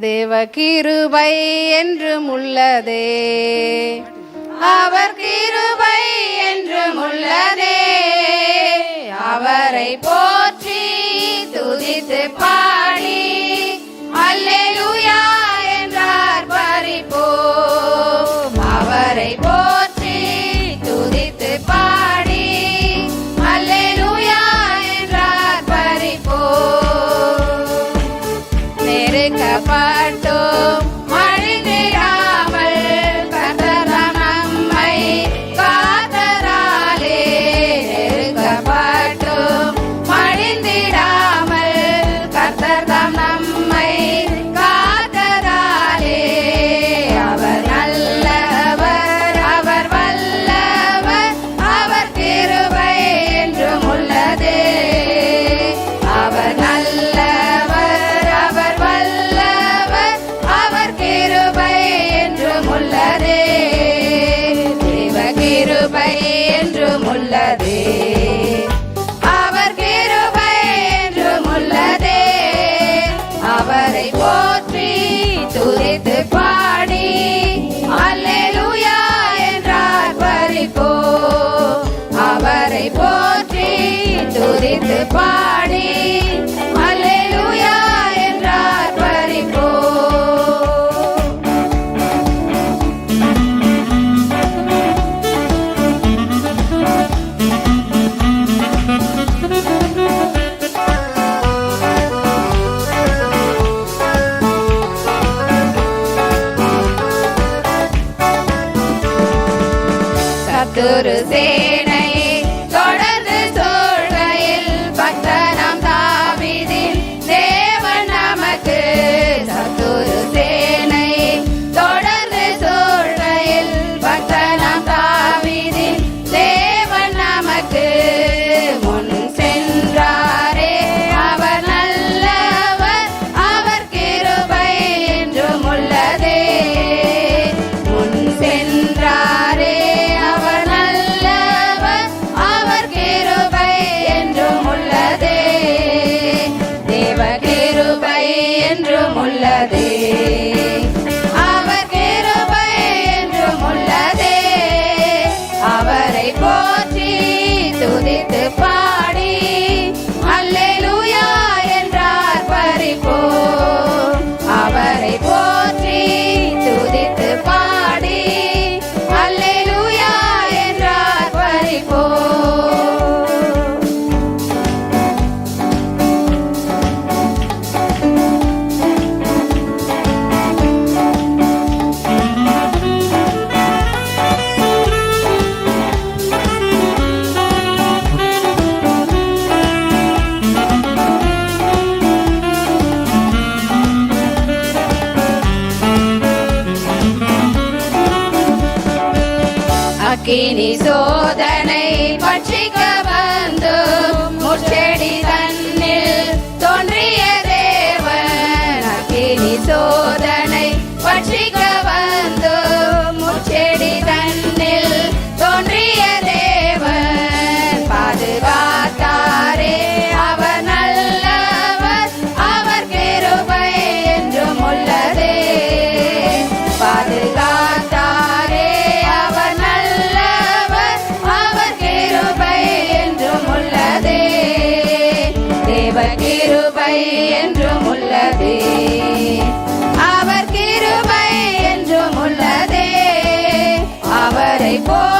தேவ கிருபை என்று முள்ளதே அவர் கிருபை என்று முள்ளதே அவரை போற்றி கிருபை என்றும் உள்ளதே அவர் கிருபை என்றும் உள்ளதே அவரை போற்றி துதித்து பாடி அல்லேலூயா என்றார் பறிப்போ அவரை போற்றி துதித்து பாடி Doroseira. அக்கினி சோதனை பட்சிக்க வந்து முச்செடி தன் for